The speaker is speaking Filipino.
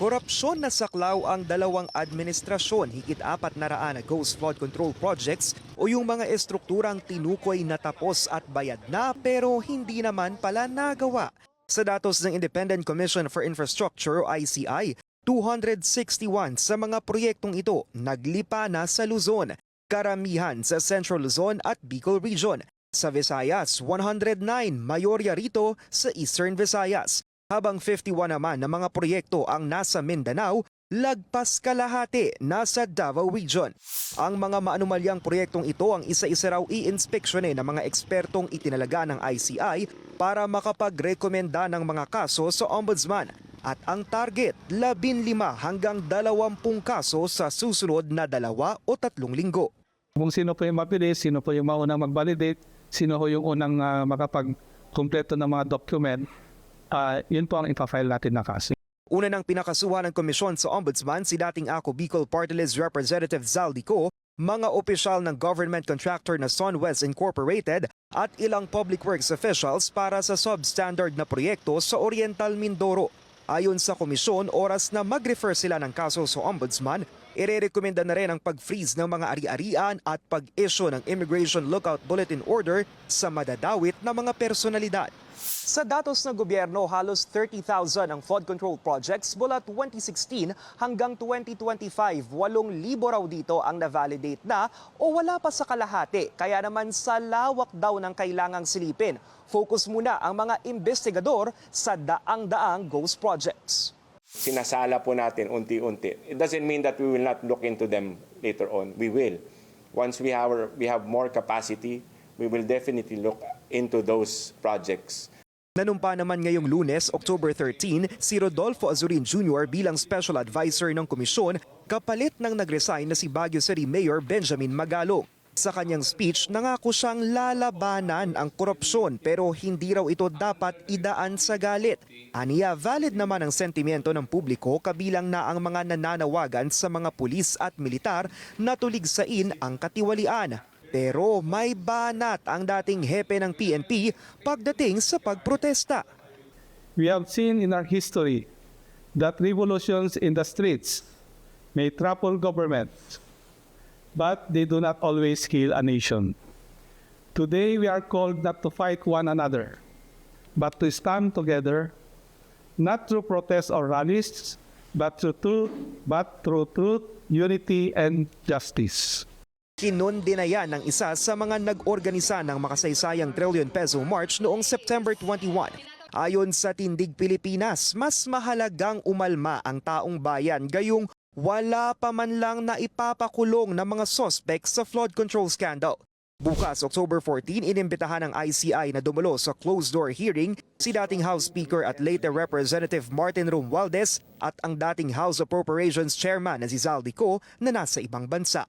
Korupsyon na saklaw ang dalawang administrasyon higit apat na raan na ghost flood control projects o yung mga estrukturang tinukoy na tapos at bayad na pero hindi naman pala nagawa. Sa datos ng Independent Commission for Infrastructure o ICI, 261 sa mga proyektong ito naglipa na sa Luzon, karamihan sa Central Luzon at Bicol Region. Sa Visayas, 109 mayorya rito sa Eastern Visayas habang 51 naman na mga proyekto ang nasa Mindanao, lagpas kalahati nasa Davao Region. Ang mga maanumalyang proyektong ito ang isa-isa raw i-inspeksyonin ng mga ekspertong itinalaga ng ICI para makapagrekomenda ng mga kaso sa Ombudsman. At ang target, 15 hanggang 20 kaso sa susunod na dalawa o tatlong linggo. Kung sino po yung mabilis, sino po yung maunang mag-validate, sino po yung unang uh, makapag-kompleto ng mga document, uh, yun po ang ipafile natin na kaso. Una nang pinakasuhan ng komisyon sa Ombudsman si dating Ako Bicol Party List Representative Zaldico, mga opisyal ng government contractor na Sunwest Incorporated at ilang public works officials para sa substandard na proyekto sa Oriental Mindoro. Ayon sa komisyon, oras na mag-refer sila ng kaso sa Ombudsman, irerekomenda na rin ang pag-freeze ng mga ari-arian at pag-issue ng Immigration Lookout Bulletin Order sa madadawit na mga personalidad. Sa datos ng gobyerno, halos 30,000 ang flood control projects mula 2016 hanggang 2025. 8,000 raw dito ang na-validate na o wala pa sa kalahati. Kaya naman sa lawak daw ng kailangang silipin. Focus muna ang mga investigador sa daang-daang ghost projects. sinasala po natin unti-unti. It doesn't mean that we will not look into them later on. We will. Once we have, we have more capacity, we will definitely look into those projects. Nanumpa naman ngayong lunes, October 13, si Rodolfo Azurin Jr. bilang Special Advisor ng Komisyon kapalit ng nag-resign na si Baguio City Mayor Benjamin Magalong. Sa kanyang speech, nangako siyang lalabanan ang korupsyon pero hindi raw ito dapat idaan sa galit. Aniya, valid naman ang sentimiento ng publiko kabilang na ang mga nananawagan sa mga pulis at militar na tuligsain ang katiwalian. Pero may banat ang dating hepe ng PNP pagdating sa pagprotesta. We have seen in our history that revolutions in the streets may topple governments, but they do not always kill a nation. Today, we are called not to fight one another, but to stand together, not through protests or rallies, but through truth, but through truth, unity, and justice. Kinundi na yan ng isa sa mga nag-organisa ng makasaysayang trillion peso march noong September 21. Ayon sa Tindig Pilipinas, mas mahalagang umalma ang taong bayan gayong wala pa man lang na ipapakulong ng mga suspect sa flood control scandal. Bukas, October 14, inimbitahan ng ICI na dumulo sa closed-door hearing si dating House Speaker at later Representative Martin Romualdez at ang dating House Appropriations Chairman na si Zaldico na nasa ibang bansa.